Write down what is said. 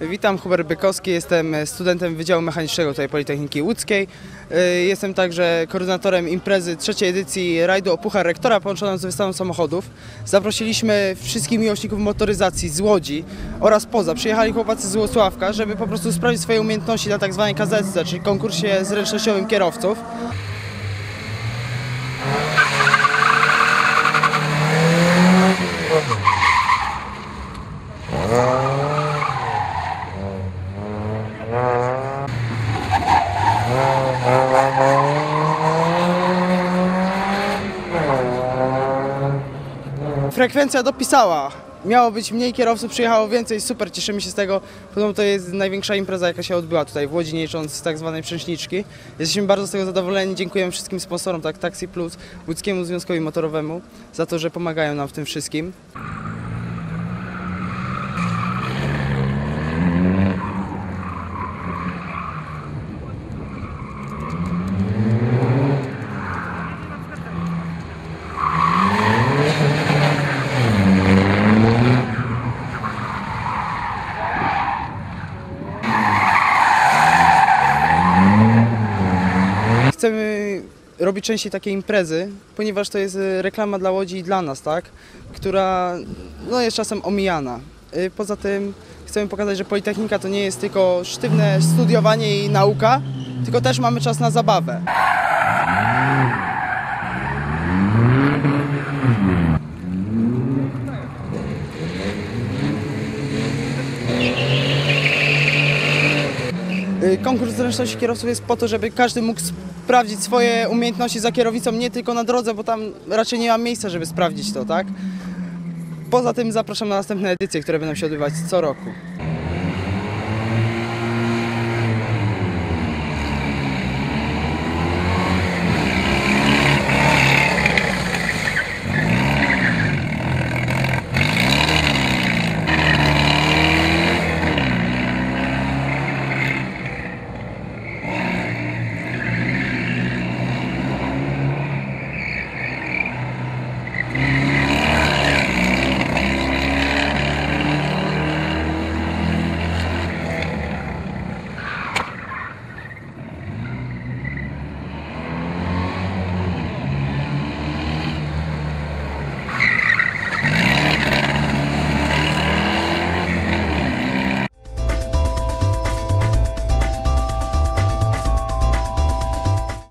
Witam, Hubert Bykowski, jestem studentem Wydziału Mechanicznego tutaj Politechniki Łódzkiej. Y, Jestem także koordynatorem imprezy trzeciej edycji rajdu o Puchar Rektora połączoną z wystawą samochodów. Zaprosiliśmy wszystkich miłośników motoryzacji z Łodzi oraz poza. Przyjechali chłopacy z Włocławka, żeby po prostu sprawdzić swoje umiejętności na tak zwanej KZC, czyli konkursie zręcznościowym kierowców. Frekwencja dopisała. Miało być mniej kierowców, przyjechało więcej, super, cieszymy się z tego. Podobno to jest największa impreza, jaka się odbyła tutaj w Łodzi, nie licząc tak zwanej przęczniczki. Jesteśmy bardzo z tego zadowoleni, dziękujemy wszystkim sponsorom, tak Taxi Plus, Łódzkiemu Związkowi Motorowemu, za to, że pomagają nam w tym wszystkim. Chcemy robić częściej takie imprezy, ponieważ to jest e, reklama dla Łodzi i dla nas, tak? Która no, jest czasem omijana. Y, Poza tym chcemy pokazać, że Politechnika to nie jest tylko sztywne studiowanie i nauka, tylko też mamy czas na zabawę. Y, Konkurs zręczności kierowców jest po to, żeby każdy mógł sprawdzić swoje umiejętności za kierownicą, nie tylko na drodze, bo tam raczej nie ma miejsca, żeby sprawdzić to, tak? Poza tym zapraszam na następne edycje, które będą się odbywać co roku.